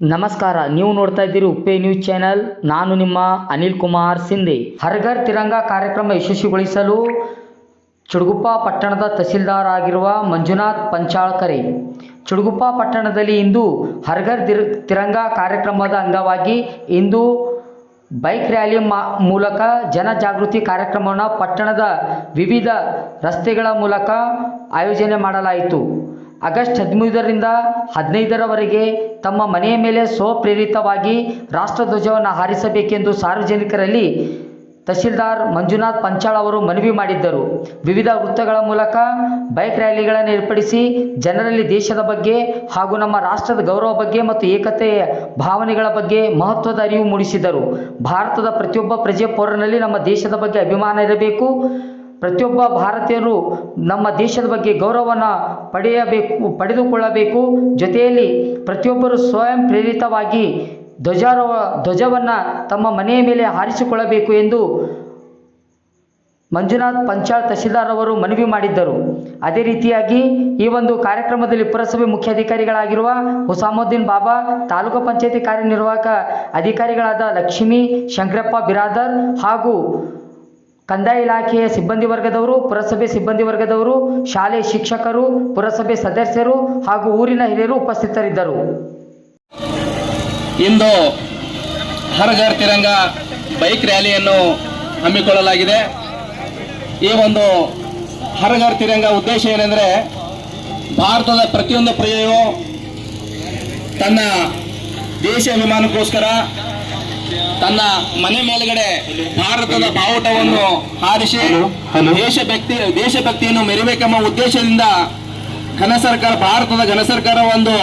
ನಮಸ್ಕಾರ, ನೀವು ನೋಡ್ತಾ ಇದ್ದೀರಿ ಉಪ್ಪೆ ನ್ಯೂಸ್ ಚಾನೆಲ್. ನಾನು ನಿಮ್ಮ ಅನಿಲ್ ಕುಮಾರ್ ಸಿಂಧೆ. ಹರ್ಘರ್ ತಿರಂಗ ಕಾರ್ಯಕ್ರಮ ಯಶಸ್ವಿಗೊಳಿಸಲು ಚುಡುಗುಪ್ಪ ಪಟ್ಟಣದ ತಹಸೀಲ್ದಾರ್ ಆಗಿರುವ ಮಂಜುನಾಥ್ ಪಂಚಾಳ್ಕರೆ. ಚುಡುಗುಪ್ಪ ಪಟ್ಟಣದಲ್ಲಿ ಇಂದು ಹರ್ಘರ್ ತಿರ್ ತಿರಂಗ ಕಾರ್ಯಕ್ರಮದ ಅಂಗವಾಗಿ ಇಂದು ಬೈಕ್ ರ್ಯಾಲಿ ಮೂಲಕ ಜನಜಾಗೃತಿ ಕಾರ್ಯಕ್ರಮವನ್ನು ಪಟ್ಟಣದ ವಿವಿಧ ರಸ್ತೆಗಳ ಮೂಲಕ ಆಯೋಜನೆ ಮಾಡಲಾಯಿತು. ಆಗಸ್ಟ್ ಹದಿಮೂರರಿಂದ ಹದಿನೈದರವರೆಗೆ ತಮ್ಮ ಮನೆಯ ಮೇಲೆ ಸ್ವಪ್ರೇರಿತವಾಗಿ ರಾಷ್ಟ್ರಧ್ವಜವನ್ನು ಹಾರಿಸಬೇಕೆಂದು ಸಾರ್ವಜನಿಕರಲ್ಲಿ ತಹಶೀಲ್ದಾರ್ ಮಂಜುನಾಥ್ ಪಂಚಾಳ್ ಅವರು ಮನವಿ ಮಾಡಿದ್ದರು. ವಿವಿಧ ವೃತ್ತಗಳ ಮೂಲಕ ಬೈಕ್ ರ್ಯಾಲಿಗಳನ್ನು ಏರ್ಪಡಿಸಿ ಜನರಲ್ಲಿ ದೇಶದ ಬಗ್ಗೆ ಹಾಗೂ ನಮ್ಮ ರಾಷ್ಟ್ರದ ಗೌರವ ಬಗ್ಗೆ ಮತ್ತು ಏಕತೆಯ ಭಾವನೆಗಳ ಬಗ್ಗೆ ಮಹತ್ವದ ಅರಿವು ಮೂಡಿಸಿದರು. ಭಾರತದ ಪ್ರತಿಯೊಬ್ಬ ಪ್ರಜೆ ಪೌರನಲ್ಲಿ ನಮ್ಮ ದೇಶದ ಬಗ್ಗೆ ಅಭಿಮಾನ ಇರಬೇಕು. ಪ್ರತಿಯೊಬ್ಬ ಭಾರತೀಯರು ನಮ್ಮ ದೇಶದ ಬಗ್ಗೆ ಗೌರವವನ್ನು ಪಡೆಯಬೇಕು, ಪಡೆದುಕೊಳ್ಳಬೇಕು. ಜೊತೆಯಲ್ಲಿ ಪ್ರತಿಯೊಬ್ಬರು ಸ್ವಯಂ ಪ್ರೇರಿತವಾಗಿ ಧ್ವಜಾರೋಹ ಧ್ವಜವನ್ನು ತಮ್ಮ ಮನೆಯ ಮೇಲೆ ಹಾರಿಸಿಕೊಳ್ಳಬೇಕು ಎಂದು ಮಂಜುನಾಥ್ ಪಂಚಾಳ್ ತಹಶೀಲ್ದಾರ್ ಅವರು ಮನವಿ ಮಾಡಿದ್ದರು. ಅದೇ ರೀತಿಯಾಗಿ ಈ ಒಂದು ಕಾರ್ಯಕ್ರಮದಲ್ಲಿ ಪುರಸಭೆ ಮುಖ್ಯಾಧಿಕಾರಿಗಳಾಗಿರುವ ಹುಸಾಮುದ್ದೀನ್ ಬಾಬಾ, ತಾಲೂಕು ಪಂಚಾಯತಿ ಕಾರ್ಯನಿರ್ವಾಹಕ ಅಧಿಕಾರಿಗಳಾದ ಲಕ್ಷ್ಮೀ, ಶಂಕರಪ್ಪ ಬಿರಾದರ್ ಹಾಗೂ ಕಂದಾಯ ಇಲಾಖೆಯ ಸಿಬ್ಬಂದಿ ವರ್ಗದವರು, ಪುರಸಭೆ ಸಿಬ್ಬಂದಿ ವರ್ಗದವರು, ಶಾಲೆ ಶಿಕ್ಷಕರು, ಪುರಸಭೆ ಸದಸ್ಯರು ಹಾಗೂ ಊರಿನ ಹಿರಿಯರು ಉಪಸ್ಥಿತರಿದ್ದರು. ಇಂದು ಹರಗರ್ ತಿರಂಗ ಬೈಕ್ ರ್ಯಾಲಿಯನ್ನು ಹಮ್ಮಿಕೊಳ್ಳಲಾಗಿದೆ. ಈ ಒಂದು ಹರಗರ್ ತಿರಂಗ ಉದ್ದೇಶ ಏನೆಂದರೆ ಭಾರತದ ಪ್ರತಿಯೊಂದು ಪ್ರಜೆಯು ತನ್ನ ದೇಶಾಭಿಮಾನಕ್ಕೋಸ್ಕರ ತನ್ನ ಮನೆ ಮೇಲ್ಗಡೆ ಭಾರತದ ಬಾವುಟವನ್ನು ಹಾರಿಸಿ ದೇಶಭಕ್ತಿ ದೇಶಭಕ್ತಿಯನ್ನು ಮೆರಿಬೇಕೆಂಬ ಉದ್ದೇಶದಿಂದ ಘನ ಸರ್ಕಾರ ಭಾರತದ ಘನ ಸರ್ಕಾರ ಒಂದು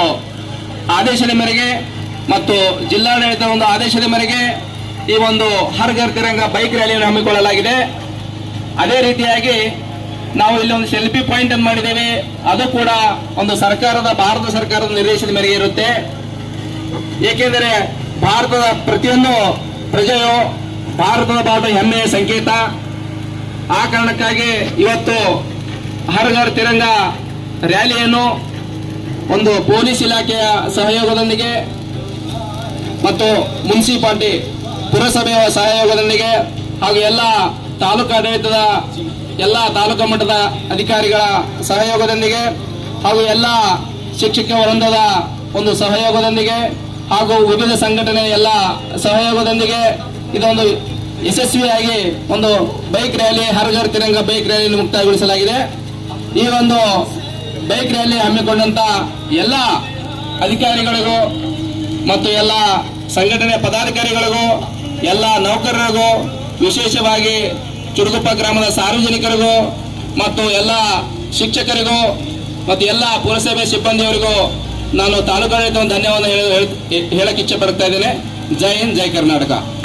ಆದೇಶದ ಮೇರೆಗೆ ಮತ್ತು ಜಿಲ್ಲಾಡಳಿತ ಒಂದು ಆದೇಶದ ಮೇರೆಗೆ ಈ ಒಂದು ಹರ್ ಘರ್ ತಿರಂಗ ಬೈಕ್ ರ್ಯಾಲಿಯನ್ನು ಹಮ್ಮಿಕೊಳ್ಳಲಾಗಿದೆ. ಅದೇ ರೀತಿಯಾಗಿ ನಾವು ಇಲ್ಲಿ ಒಂದು ಸೆಲ್ಫಿ ಪಾಯಿಂಟ್ ಅನ್ನು ಮಾಡಿದ್ದೇವೆ. ಅದು ಕೂಡ ಒಂದು ಸರ್ಕಾರದ ಭಾರತ ಸರ್ಕಾರದ ನಿರ್ದೇಶನದ ಮೇರೆಗೆ ಇರುತ್ತೆ. ಏಕೆಂದರೆ ಭಾರತದ ಪ್ರತಿಯೊಂದು ಪ್ರಜೆಯು ಭಾರತದ ಬಾಟ ಹೆಮ್ಮೆಯ ಸಂಕೇತ. ಆ ಕಾರಣಕ್ಕಾಗಿ ಇವತ್ತು ಹರ್ ಘರ್ ತಿರಂಗ ರ್ಯಾಲಿಯನ್ನು ಒಂದು ಪೊಲೀಸ್ ಇಲಾಖೆಯ ಸಹಯೋಗದೊಂದಿಗೆ ಮತ್ತು ಮುನ್ಸಿಪಾಲಿಟಿ ಪುರಸಭೆಯ ಸಹಯೋಗದೊಂದಿಗೆ ಹಾಗೂ ಎಲ್ಲ ತಾಲೂಕು ಆಡಳಿತದ ಎಲ್ಲ ತಾಲೂಕು ಮಟ್ಟದ ಅಧಿಕಾರಿಗಳ ಸಹಯೋಗದೊಂದಿಗೆ ಹಾಗೂ ಎಲ್ಲ ಶಿಕ್ಷಕ ವೃಂದದ ಒಂದು ಸಹಯೋಗದೊಂದಿಗೆ ಹಾಗೂ ವಿವಿಧ ಸಂಘಟನೆ ಎಲ್ಲ ಸಹಯೋಗದೊಂದಿಗೆ ಇದೊಂದು ಯಶಸ್ವಿಯಾಗಿ ಒಂದು ಬೈಕ್ ರ್ಯಾಲಿ, ಹರಗರ್ ತಿರಂಗ ಬೈಕ್ ರ್ಯಾಲಿಯನ್ನು ಮುಕ್ತಾಯಗೊಳಿಸಲಾಗಿದೆ. ಈ ಒಂದು ಬೈಕ್ ರ್ಯಾಲಿ ಹಮ್ಮಿಕೊಂಡಂತ ಎಲ್ಲ ಅಧಿಕಾರಿಗಳಿಗೂ ಮತ್ತು ಎಲ್ಲ ಸಂಘಟನೆ ಪದಾಧಿಕಾರಿಗಳಿಗೂ, ಎಲ್ಲ ನೌಕರರಿಗೂ, ವಿಶೇಷವಾಗಿ ಚುರುಗುಪ್ಪ ಗ್ರಾಮದ ಸಾರ್ವಜನಿಕರಿಗೂ ಮತ್ತು ಎಲ್ಲ ಶಿಕ್ಷಕರಿಗೂ ಮತ್ತು ಎಲ್ಲ ಪುರಸಭೆ ಸಿಬ್ಬಂದಿಯವರಿಗೂ ನಾನು ತಾಲೂಕಾಡಳಿತ ಧನ್ಯವಾದ ಹೇಳ ಹೇಳಕ್ಕೆ ಇಚ್ಛೆ ಪಡ್ತಾ ಇದ್ದೇನೆ. ಜೈ ಹಿಂದ್ ಜೈ ಕರ್ನಾಟಕ.